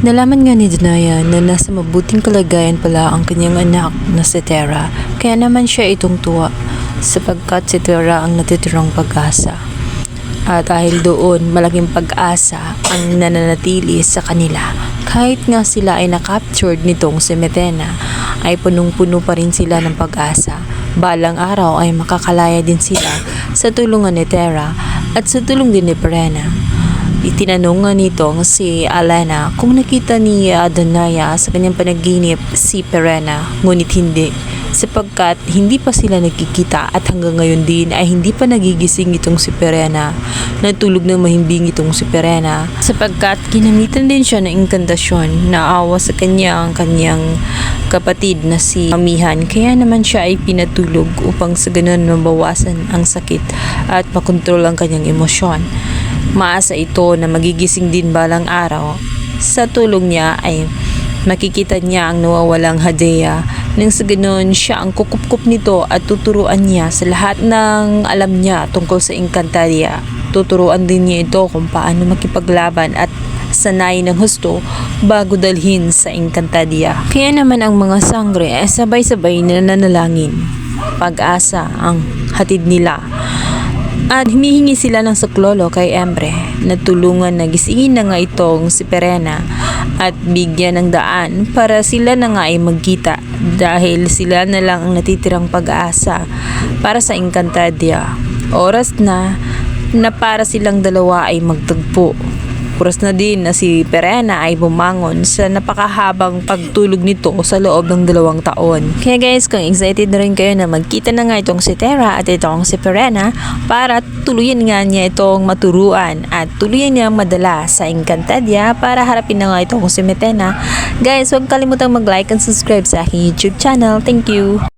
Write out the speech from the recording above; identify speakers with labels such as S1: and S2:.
S1: Nalaman nga ni Denaya na nasa mabuting kalagayan pala ang kanyang anak na si Tera, kaya naman siya itong tuwa sapagkat si Tera ang natitirang pag-asa. At dahil doon, malaking pag-asa ang nananatili sa kanila. Kahit nga sila ay na-captured nitong si Metena, ay punong-puno pa rin sila ng pag-asa. Balang araw ay makakalaya din sila sa tulungan ni Tera at sa tulong din ni Perena. Itinanong nga nitong si Alana kung nakita ni Adanaya sa kanyang panaginip si Perena, ngunit hindi sapagkat hindi pa sila nagkikita at hanggang ngayon din ay hindi pa nagigising itong si Perena. Natulog ng mahimbing itong si Perena sapagkat ginamitan din siya ng inkantasyon na awa sa kanya ang kanyang kapatid na si Amihan kaya naman siya ay pinatulog upang sa ganun mabawasan ang sakit at makontrol ang kanyang emosyon. Maasa ito na magigising din balang araw. Sa tulong niya ay makikita niya ang nawawalang hadeya nang sa ganoon siya ang kukup nito at tuturuan niya sa lahat ng alam niya tungkol sa Encantadia. Tuturuan din niya ito kung paano makipaglaban at sanay ng husto bago dalhin sa Encantadia. Kaya naman ang mga sangre ay sabay-sabay na nanalangin. Pag-asa ang hatid nila at humihingi sila ng suklolo kay Emre na tulungan na gisingin na nga itong si Perena at bigyan ng daan para sila na nga ay magkita dahil sila na lang ang natitirang pag-asa para sa Encantadia. Oras na na para silang dalawa ay magtagpo. Oras na din na si Perena ay bumangon sa napakahabang pagtulog nito sa loob ng dalawang taon. Kaya guys, kung excited na rin kayo na magkita na nga itong si Tera at itong si Perena para tuluyan nga niya itong maturuan at tuluyan niya madala sa Encantadia para harapin na nga itong si Metena. Guys, huwag kalimutang mag-like and subscribe sa aking YouTube channel. Thank you!